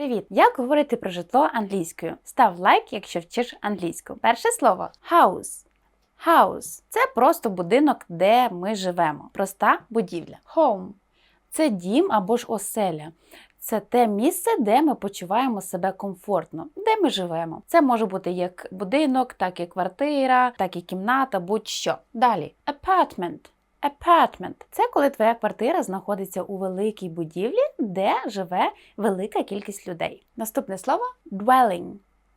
Привіт! Як говорити про житло англійською? Став лайк, якщо вчиш англійську. Перше слово house. House – це просто будинок, де ми живемо. Проста будівля. Home – це дім або ж оселя. Це те місце, де ми почуваємо себе комфортно, де ми живемо. Це може бути як будинок, так і квартира, так і кімната, будь-що. Далі apartment. Apartment – це коли твоя квартира знаходиться у великій будівлі, де живе велика кількість людей. Наступне слово dwelling.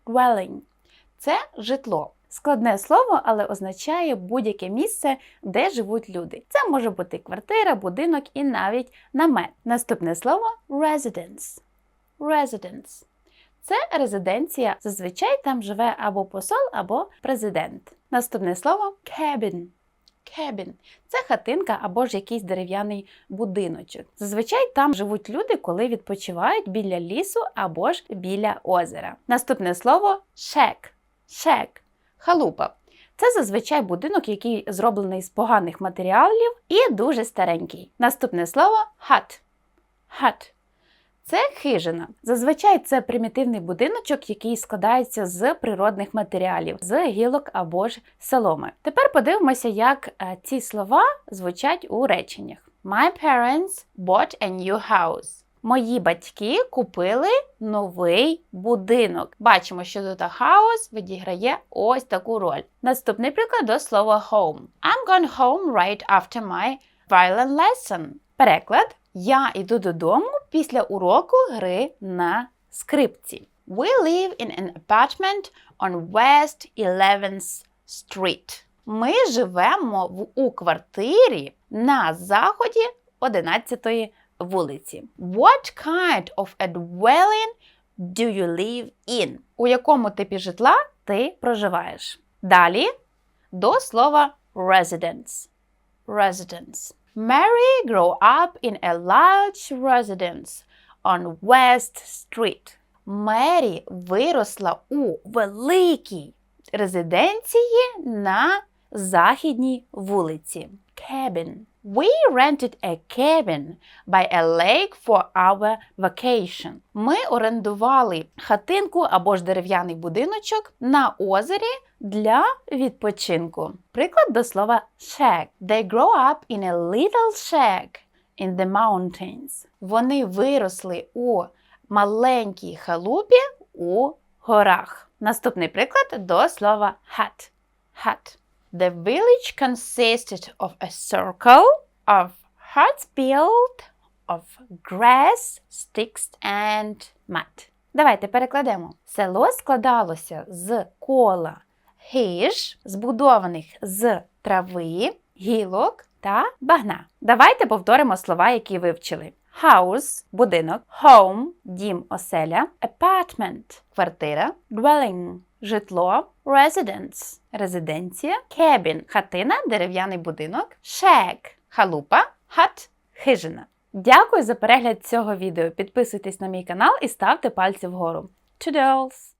Dwelling – це житло. Складне слово, але означає будь-яке місце, де живуть люди. Це може бути квартира, будинок і навіть намет. Наступне слово residence. Residence – це резиденція. Зазвичай там живе або посол, або президент. Наступне слово cabin. Cabin – це хатинка або ж якийсь дерев'яний будиночок. Зазвичай там живуть люди, коли відпочивають біля лісу або ж біля озера. Наступне слово shack. Shack – халупа. Це зазвичай будинок, який зроблений з поганих матеріалів і дуже старенький. Наступне слово hut. Hut – це хижина. Зазвичай це примітивний будиночок, який складається з природних матеріалів, з гілок або ж соломи. Тепер подивимося, як е, ці слова звучать у реченнях. My parents bought a new house. Мої батьки купили новий будинок. Бачимо, що тут house відіграє ось таку роль. Наступний приклад до слова home. I'm going home right after my violin lesson. Переклад Я йду додому після уроку гри на скрипці. We live in an apartment on West 11th Street. Ми живемо в, у квартирі на заході 11-ї вулиці. What kind of a dwelling do you live in? У якому типі житла ти проживаєш? Далі до слова residence. Residence. Mary grew up in a large residence on West Street. Мері виросла у великій резиденції на західній вулиці. Cabin. We rented a cabin by a lake for our vacation. Ми орендували хатинку або ж дерев'яний будиночок на озері для відпочинку. Приклад до слова shack. They grow up in a little shack in the mountains. Вони виросли у маленькій халупі у горах. Наступний приклад до слова hut. Hut. The village consisted of a circle of huts built of grass, sticks and mud. Давайте перекладемо. Село складалося з кола хиж, збудованих з трави, гілок та багна. Давайте повторимо слова, які вивчили. House – будинок, home – дім оселя, apartment – квартира, dwelling – житло, residence – резиденція, cabin – хатина, дерев'яний будинок, shack – халупа, hut – хижина. Дякую за перегляд цього відео. Підписуйтесь на мій канал і ставте пальці вгору. Toodles!